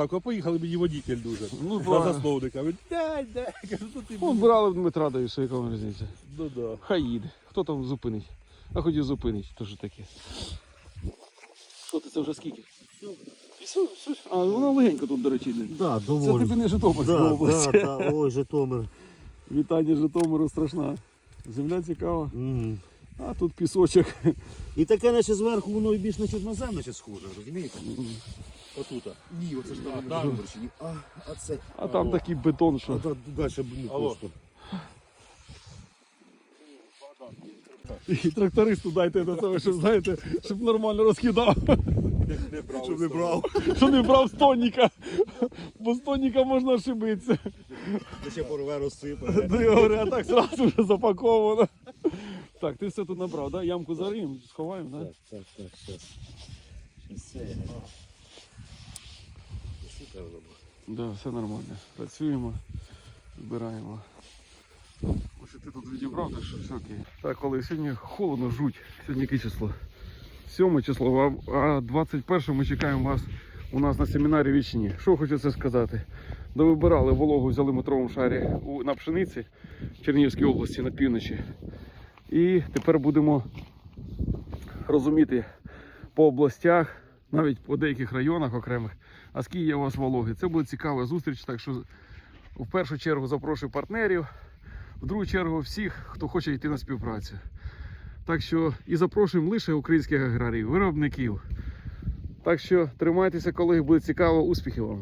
Так, а поїхали мені водитель дуже. Ну, За правильно. засновника. Він, дай, дай. Кажу, ну ти Ну, брали Дмитра, да і яка вам різниця. Ну да. Хай їде. Хто там зупинить? А хотів зупинить, то що таке. Що ти це вже скільки? Все, все. А воно легенько тут, до речі, йде. Да, Це доволі. тобі не Житомирська Да, да, да. Ой, Житомир. Вітання Житомиру страшна. Земля цікава, Мгм. а тут пісочок. І таке, наче зверху, воно і більш на чорнозем, наче схоже, розумієте? Отута. Ні, оце ж А, там там? Житомирщині. А, а це. А там такий бетон, А що. та далі ну, Алло. просто. І трактористу дайте до того, щоб знаєте, щоб нормально розкидав. Не брав. Щоб не брав. Що не брав з тонніка. Бо з тонніка можна ошибитися. Та ще порве розсипе. Ну, я говорю, а так зразу вже запаковано. Так, ти все тут набрав, да? Ямку зариємо, сховаємо, да? Так, так, так, зараз. Все. Воно було. Да, все нормально. Працюємо, збираємо. Ось ти тут відібрав, так що все окей. Так, коли сьогодні холодно, жуть. Сьогодні яке число? 7 число, а а 21 ми чекаємо вас у нас на семінарі вічні. Що хочу це сказати? Довибирали вологу, в метровому шарі на пшениці в Чернігівській області на півночі. І тепер будемо розуміти по областях, навіть по деяких районах окремих, а скільки є у вас вологи. Це буде цікава зустріч, так що в першу чергу запрошую партнерів, в другу чергу всіх, хто хоче йти на співпрацю. Так що і запрошуємо лише українських аграріїв, виробників. Так що тримайтеся, колеги, буде цікаво, успіхів вам!